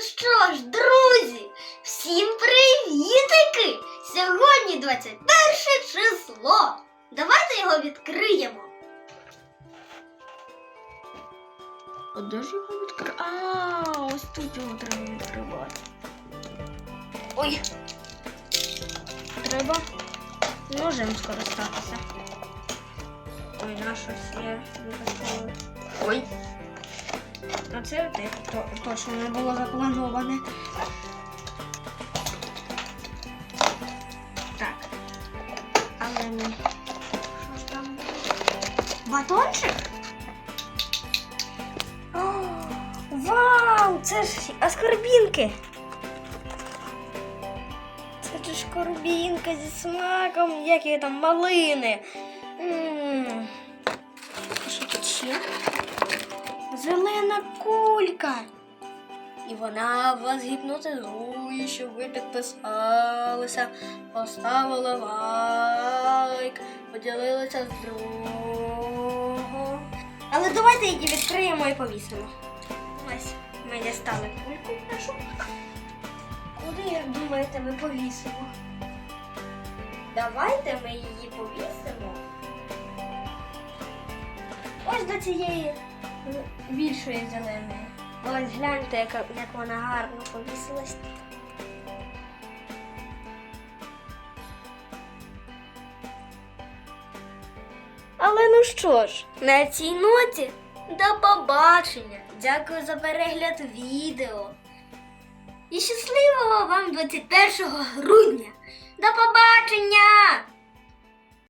що ж, друзі, всім привітики! Сьогодні 21 число. Давайте його відкриємо. А де ж його відкрити? А, ось тут його треба відкривати. Ой. Треба ножем скористатися. Ой, на щось є. Це то, точно не було заплановане. Так. Але не. Що ж там? Батончик? О, вау! Це ж аскорбінки! Це ж шкорбінка зі смаком, які там малини. Що тут ще? Зелена кулька. І вона вас гіпнотизує, щоб ви підписалися, поставили лайк, поділилися з другом. Але давайте її відкриємо і повісимо. Ось ми дістали кульку нашу. Куди, як думаєте, ми повісимо? Давайте ми її повісимо. Ось до цієї більшої зеленої. Ось гляньте, яка, як вона гарно повісилась. Але ну що ж, на цій ноті до побачення. Дякую за перегляд відео. І щасливого вам 21 грудня. До побачення!